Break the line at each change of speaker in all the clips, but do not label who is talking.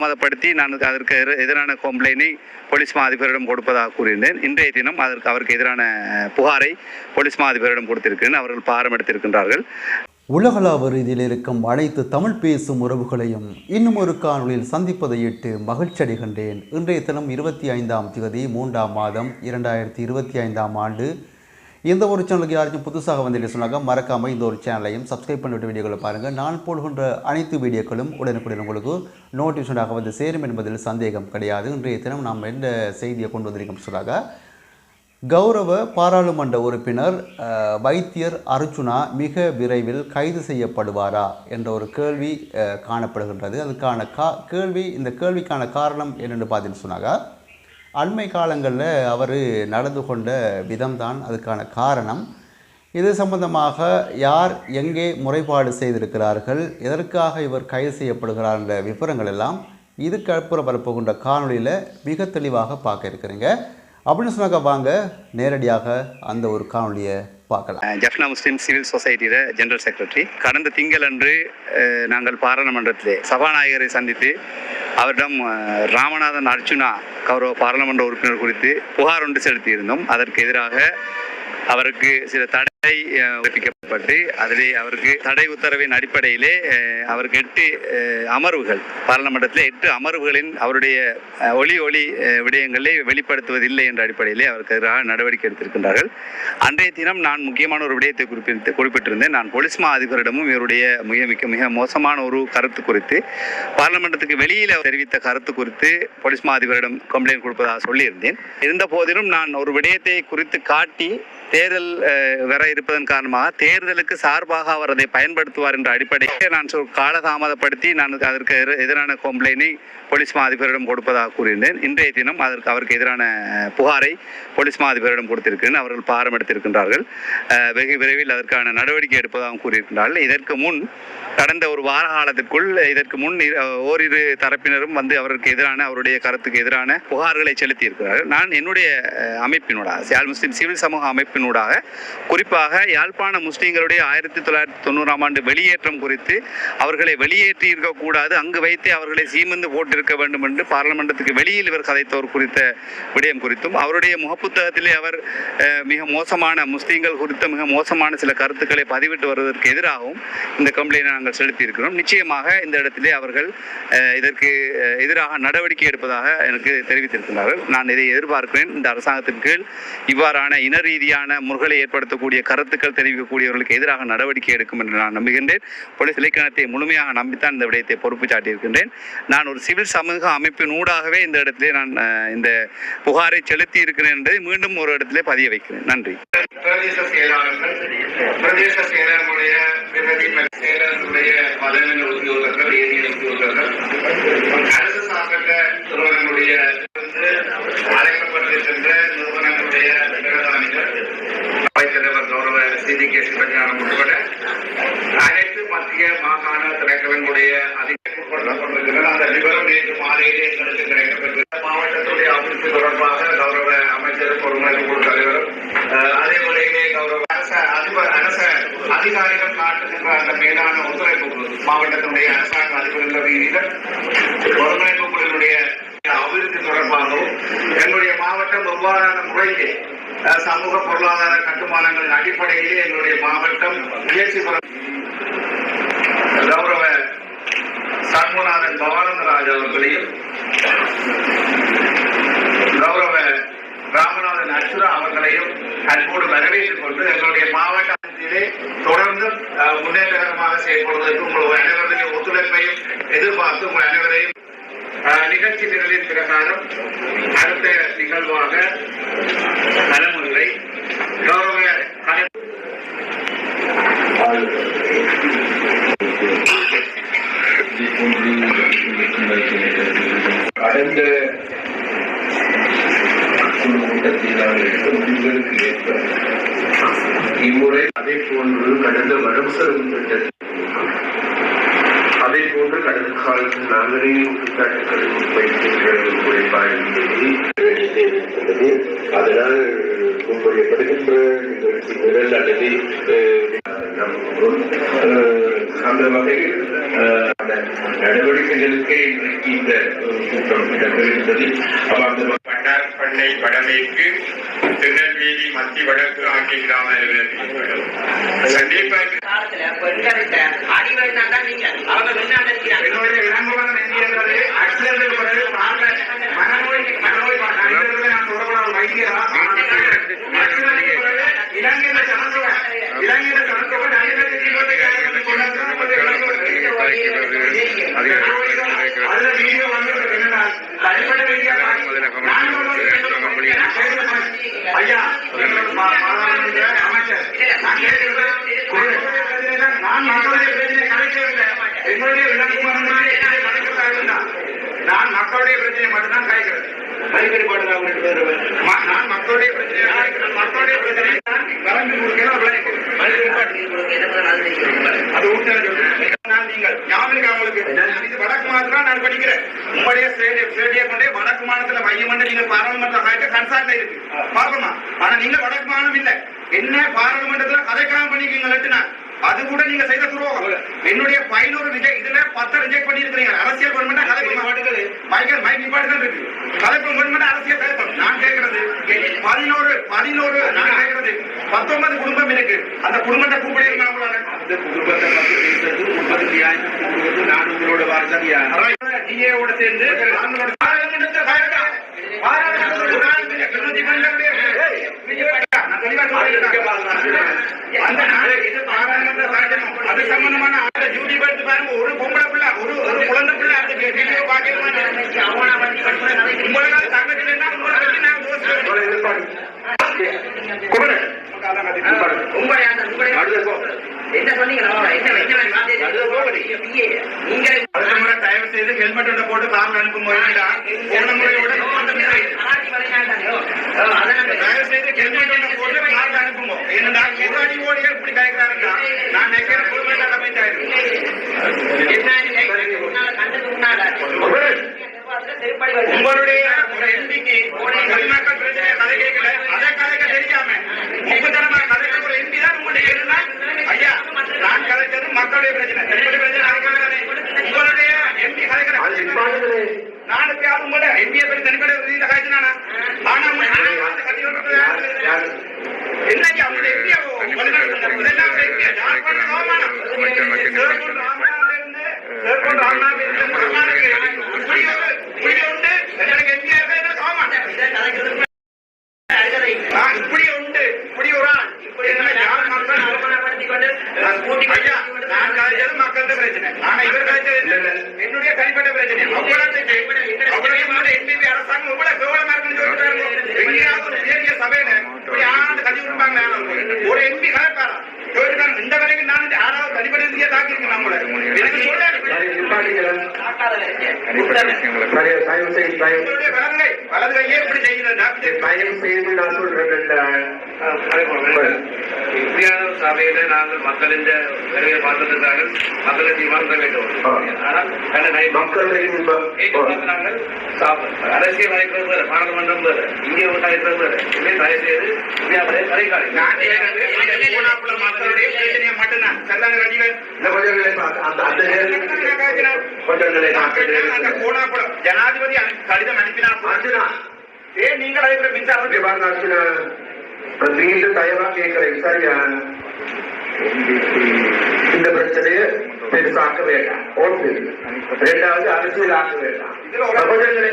தாமதப்படுத்தி நான் அதற்கு எதிரான கம்ப்ளைனை போலீஸ் மா அதிபரிடம் கொடுப்பதாக கூறியிருந்தேன். இன்றைய தினம் அதற்கு அவருக்கு எதிரான புகாரை போலீஸ் மா அதிபரிடம் கொடுத்திருக்கிறேன். அவர்கள் பாரம் எடுத்திருக்கின்றார்கள்.
உலகளாவ ரீதியில் இருக்கும் அனைத்து தமிழ் பேசும் உறவுகளையும் இன்னும் ஒரு காணொளியில் சந்திப்பதையிட்டு மகிழ்ச்சி அடைகின்றேன். இன்றைய தினம் இருபத்தி ஐந்தாம் தேதி மூன்றாம் மாதம் இரண்டாயிரத்தி இருபத்தி ஐந்தாம் ஆண்டு இந்த ஒரு சேனலுக்கு யாராச்சும் புதுசாக வந்து சொன்னாங்க மறக்காமல் இந்த ஒரு சேனலையும் சப்ஸ்கிரைப் பண்ணிவிட்டு வீடியோக்களை பாருங்கள் நான் போடுகின்ற அனைத்து வீடியோக்களும் உடனுக்குடன் உங்களுக்கு நோட்டிஃபிகேஷனாக வந்து சேரும் என்பதில் சந்தேகம் கிடையாது. இன்றைய தினம் நாம் எந்த செய்தியை கொண்டு வந்திருக்கோம் சொன்னாங்க கௌரவ பாராளுமன்ற உறுப்பினர் வைத்தியர் அர்ஜுனா மிக விரைவில் கைது செய்யப்படுவாரா என்ற ஒரு கேள்வி காணப்படுகின்றது. அதுக்கான கா கேள்வி இந்த கேள்விக்கான காரணம் என்னென்னு பார்த்தீங்கன்னு சொன்னாங்க அண்மை காலங்களில் அவர் நடந்து கொண்ட விதம்தான் அதுக்கான காரணம். இது சம்பந்தமாக யார் எங்கே முறைப்பாடு செய்திருக்கிறார்கள் எதற்காக இவர் கைது செய்யப்படுகிறார் என்ற விவரங்கள் எல்லாம் இதுக்கு அப்புறம் வரப்போகின்ற காணொளியில் மிக தெளிவாக பார்க்க இருக்கிறீங்க. அப்படின்னு சொன்னாக்க வாங்க நேரடியாக அந்த ஒரு காணொலியை பார்க்கலாம்.
ஜஃப்னா முஸ்லீம் சிவில் சொசைட்டியில ஜெனரல் செக்ரட்டரி. கடந்த திங்களன்று நாங்கள் பாராளுமன்றத்திலே சபாநாயகரை சந்தித்து அவரிடம் ராமநாதன் அர்ச்சுனா கௌரவ பாராளுமன்ற உறுப்பினர் குறித்து புகார் ஒன்று செலுத்தியிருந்தோம். அதற்கு எதிராக அவருக்கு சில தடை பிறப்பிக்கப்பட்டு அதிலே அவருக்கு தடை உத்தரவின் அடிப்படையிலே அவருக்கு எட்டு அமர்வுகள் பாராளுமன்றத்தில் எட்டு அமர்வுகளின் அவருடைய ஒளி ஒளி விடயங்களை வெளிப்படுத்துவதில்லை என்ற அடிப்படையிலே அவருக்கு எதிராக நடவடிக்கை எடுத்திருக்கின்றார்கள். அன்றைய தினம் நான் முக்கியமான ஒரு விடயத்தை குறிப்பிட்டு குறிப்பிட்டிருந்தேன். நான் போலீஸ் மா அதிபரிடமும் இவருடைய மிக மிக மிக மோசமான ஒரு கருத்து குறித்து பாராளுமன்றத்துக்கு வெளியில் அவர் தெரிவித்த கருத்து குறித்து போலீஸ் மா அதிபரிடம் கம்ப்ளைண்ட் கொடுப்பதாக சொல்லியிருந்தேன். இருந்த போதிலும் நான் ஒரு விடயத்தை குறித்து காட்டி தேர்தல் அஹ், வர இருப்பதன் காரணமாக தேர்தலுக்கு சார்பாக அவர் அதை பயன்படுத்துவார் என்ற அடிப்படையில் நான் சொல் காலதாமதப்படுத்தி நான் அதற்கு எதிரான கம்ப்ளைனை போலீஸ் மா அதிபரிடம் கொடுப்பதாக கூறியிருந்தேன். இன்றைய தினம் அதற்கு அவருக்கு எதிரான புகாரை போலீஸ் மாதிபரிடம் கொடுத்திருக்கிறேன். அவர்கள் பாரம் எடுத்திருக்கின்றார்கள். வெகு விரைவில் அதற்கான நடவடிக்கை எடுப்பதாகவும் கூறியிருக்கின்றார்கள். இதற்கு முன் கடந்த ஒரு வார காலத்திற்குள் இதற்கு முன் ஓரிரு தரப்பினரும் வந்து அவருக்கு எதிரான அவருடைய கருத்துக்கு எதிரான புகார்களை செலுத்தியிருக்கிறார்கள். நான் என்னுடைய அமைப்பினூடாக சியால் முஸ்லீம் சிவில் சமூக அமைப்பினூடாக குறிப்பாக யாழ்ப்பாண முஸ்லீம்களுடைய ஆயிரத்தி தொள்ளாயிரத்தி தொண்ணூறாம் ஆண்டு வெளியேற்றம் குறித்து அவர்களை வெளியேற்றி இருக்கக்கூடாது அங்கு வைத்தே அவர்களை சீமந்து போட்டிருக்க வேண்டும் என்று பாராளுமன்றத்துக்கு வெளியில் இவர் கதைத்தவர் குறித்த விடயம் குறித்தும் அவருடைய முகப்புத்தகத்திலே அவர் மிக மோசமான முஸ்லீம்கள் குறித்த மிக மோசமான சில கருத்துக்களை பதிவிட்டு வருவதற்கு எதிராகவும் இந்த கம்ப்ளைனை நாங்கள் செலுத்தியிருக்கிறோம். நிச்சயமாக இந்த இடத்திலே அவர்கள் இதற்கு எதிராக நடவடிக்கை எடுப்பதாக எனக்கு தெரிவித்திருக்கிறார்கள். நான் இதை எதிர்பார்க்கிறேன். இந்த அரசாங்கத்தின் கீழ் இவ்வாறான இன ரீதியான முறைகளை ஏற்படுத்தக்கூடிய கருத்துக்கள் தெரிவிக்கக்கூடியவர்களுக்கு எதிராக நடவடிக்கை எடுக்கும் என்று நான் நம்புகின்றேன். போலீஸ் இலக்கணத்தை முழுமையாக நம்பித்தான் இந்த விடயத்தை பொறுப்பு சாட்டியிருக்கின்றேன். நான் ஒரு சிவில் சமூக அமைப்பின் ஊடாகவே இந்த இடத்திலே நான் இந்த புகாரை செலுத்தி இருக்கிறேன் என்பதை மீண்டும் ஒரு இடத்திலே பதிய வைக்கிறேன். நன்றி.
பிரதேச செயலாளர்கள் பிரதேச செயலருடைய செயலருடைய பதவியில் உத்தியோகர்கள் உத்தியோகர்கள் அரசு சார்பற்ற நிறுவனங்களுடைய அழைக்கப்பட்டிருக்கின்ற நிறுவனங்களுடைய பிரதானிகள் கௌரவ கே சிவஞானம் உட்பட அனைத்து மத்திய மாகாண திரைக்களங்களுடைய அதிகம் அந்த விவரம் நேற்று மாலையிலே எங்களுக்கு கிடைக்கப்பெற்றது மாவட்டத்துடைய அபிவிருத்தி தொடர்பாக கௌரவ அமைச்சர் பொறுமைக்கு குழு தலைவரும் அதே முறையிலே கௌரவ அரச அதிபர் அரச அதிகாரிகள் காட்டுகின்ற அந்த மேலான ஒத்துழைப்பு மாவட்டத்தினுடைய அரசாங்க அதிபர்கள் ரீதியில் ஒருங்கிணைப்பு குழுவினுடைய அபிவிருத்தி தொடர்பாகவும் எங்களுடைய மாவட்டம் எவ்வாறான முறையிலே சமூக பொருளாதார கட்டுமானங்களின் அடிப்படையிலே எங்களுடைய மாவட்டம் முயற்சி கௌரவ சண்முநாதன் பவானந்தராஜ் அவர்களையும் கௌரவ ராமநாதன் அச்சுரா அவர்களையும் அன்போடு வரவேற்றுக் கொண்டு எங்களுடைய மாவட்டத்திலே தொடர்ந்து அஹ், முன்னேற்றகரமாக செயல்படுவதற்கு உங்கள் அனைவருடைய ஒத்துழைப்பையும் எதிர்பார்த்து உங்கள் அனைவரையும் நிகழ்ச்சி நிரலின் பிரகாரம் அடுத்த நிகழ்வாக தலைமுறை கௌரவ
கடந்த குழு முடிவுகளுக்கு ஏற்ப இம்முறை அதே போன்று கடந்த வரம் செலவு திட்டத்தில் கடந்த காலத்தில் நாங்களே குற்றச்சாட்டுகளை முன்வைக்கின்ற குறைபாடு இருந்தது அதனால் முன்மொழியப்படுகின்ற நிகழ்ச்சி நிரல் அல்லது அஹ், நம்புகிறோம். அஹ், அந்த வகையில் அஹ், அந்த நடவடிக்கை பிரச்சனைகளுக்கே இன்றைக்கு இந்த ஒரு கூட்டம் இடம்பெறுகின்றது அப்ப அந்த
பண்ணை படமைக்கு திருநெல்வேலி மத்திய வடக்கு ஆகிய கிராம
இருக்கிறாங்க
என்னுடைய விளம்பரம் என்பது ஆக்சிடென்ட் பிறகு மனநோய் மனநோய் நடிகர்களை நான் சொல்லக்கூடாத ஒரு வைத்தியரா? இலங்கையில சனத்தொகை இலங்கையில சனத்தொகை அதுல வீடியோ வந்து நான் நான் மக்களுடைய பிரச்சனை மக்களுடைய பிரச்சனை மட்டும்தான் நான் மக்களுடைய பிரச்சனை மக்களுடைய பிரச்சனை கலந்து கொடுக்கிறேன் அது ஊட்டல் நீங்கள் ஞாபகம் உங்களுக்கு? இது வடக்கு மாதத்துல நான் படிக்கிறேன். உங்களுடைய ஸ்டேடியம் கொண்டே வடக்கு மாநிலத்துல மையம் பண்ணி நீங்க பாராளுமன்ற காய்க்க கன்சார்ட்ல இருக்கு. பாப்பமா ஆனா நீங்க வடக்கு மாநிலம் இல்ல. என்ன பாராளுமன்றத்துல கதைக்காம பண்ணிக்கீங்க அது கூட நீங்க செய்த துரோகம். என்னுடைய பதினோரு ரிஜெக்ட் இதுல பத்து ரிஜெக்ட் பண்ணி இருக்கிறீங்க அரசியல் கவர்மெண்ட் கதைப்பு மாட்டுகள் மைக்கேல் மைக் இருக்கு. கதைப்பு கவர்மெண்ட் அரசியல் கதைப்பம் நான் கேட்கறது பதினோரு பதினோரு பத்தொன்பது குடும்பம் இருக்கு அந்த குடும்பத்தை கூப்பிடுங்க
அந்த குடும்பத்தை பத்தி பேசுறது உண்மை நியாயம் நான் உங்களோட வார்த்தையா
டிஏவோட சேர்ந்து அவங்களோட அந்த நாளை இது பாராளுமன்ற சாசனம். அது சம்பந்தமான ஆளை ஜூடி எடுத்து பாருங்க. ஒரு பொம்பளை பிள்ளை, ஒரு ஒரு குழந்தை பிள்ளை அந்த வீடியோ பார்க்க உங்களுக்கு அது என்ன நான் யோசிக்கிறேன்.
உங்களுடைய அந்த உங்களுடைய என்ன சொன்னீங்க என்ன நீங்க
அடுத்த முறை தயவு செய்து ஹெல்மெட் போட்டு கார் அனுப்பும் போன முறையோட தயவு செய்து ஹெல்மெட் போட்டு கார் என்னடா எதிராளி ஓடிகள் இப்படி நான் நினைக்கிற பொறுமை கலிமக்கள் பிரச்சனை கதை கேட்கல அதை கதைக்க தெரியாம முப்பத்தனமா கதைக்க ஒரு எம்பி தான் உங்களுடைய எதுனா ஐயா நான் கதைச்சது மக்களுடைய பிரச்சனை தனிப்பட்ட பிரச்சனை அதுக்காக உங்களுடைய எம்பி கதைக்கிற நான் எப்பயாவது உங்களோட எம்பியை பற்றி தனிப்பட்ட ரீதியில கதைச்சினானா ஆனா உங்க கட்சி என்னைக்கு அவங்களுடைய எம்பியை இதெல்லாம் எம்பியா நான் பண்ண அவமானம் சேவூர் ராமநாதன் ராமநாதன் எனக்கு எம்பியா இருக்கிறது அவமானம் நான் இப்படி உண்டு இப்படி ஒரு ஆள் இப்படி என்ன யார் மக்கள் ஐயா நான் கலைச்சது மக்களுக்கு பிரச்சனை ஆனா இவர் கலைச்சது என்னுடைய தனிப்பட்ட பிரச்சனை அவ்வளவுக்கு அவ்வளவு உங்களுடைய என்பிபி அரசாங்கம் இவ்வளவு கேவலமா இருக்குன்னு சொல்றாங்க எங்கேயாவது ஒரு தேசிய சபையில இப்படி ஆண்டு கல்வி ஒரு எம்பி கலைப்பாரா இந்த வரைக்கும் நான் யாராவது தனிப்பட்ட தாக்கி இருக்கேன் நம்மள எனக்கு சொல்ல
தயவு செய்து தயவு செய்து. நான் சொல்றேன்
இந்தியாத சபையில நாங்கள் மக்களின் நிறைய மக்களை தீர்மானிக்க வேண்டும்
மக்களுடைய
அரசியல் அழைப்பது வேறு, பாராளுமன்றம் வேறு, இந்திய அழைப்பது வேறு. இதை தயவு செய்து இந்தியாவிலே
பூனாப்புல மக்களுடைய பிரச்சனையை மட்டும்தான். சரிதான ரஜிகள்
இந்த பார்த்து அந்த அந்த
பூனாப்புலம் ஜனாதிபதி கடிதம் அனுப்பினார்.
அர்ஜுனா
ஏன் நீங்கள் அழைக்கிற மின்சாரம்?
அப்படி பாருங்க அர்ஜுனா நான் மீண்டும் தயவா கேட்கிறேன் சரியா இந்த பிரச்சனையை பெருசாக்க வேண்டாம். ஒன்று ரெண்டாவது அரசியல் ஆக்க வேண்டாம். சகோதரர்களே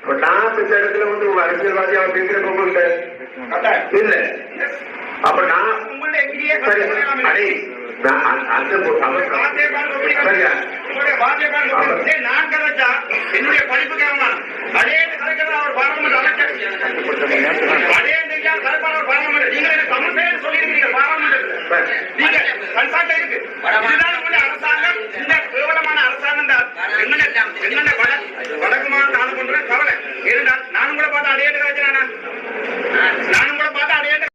இப்ப நான் இந்த இடத்துல வந்து உங்க அரசியல்வாதி அவர் பேசுற உங்களுக்கு இல்ல. அப்ப நான்
உங்களுடைய என்னுடைய படிப்புக்கு அதே அவர் பாராளுமன்ற அமைச்சர் அதே நெஞ்சால் கலப்பாளர் பாராளுமன்ற நீங்க தமிழ் பேர் சொல்லியிருக்கீங்க பாராளுமன்றத்தில் நீங்க கன்சால்ட் இருக்கு. இதுதான் உங்களுடைய
அரசாங்கம். இந்த
கேவலமான அரசாங்கம் தான்.
என்னென்ன
வடக்கு மாநில ஆளுநர் கவலை. இருந்தால் நானும் கூட பார்த்தா அதே ராஜா நானும் கூட பார்த்தா அதே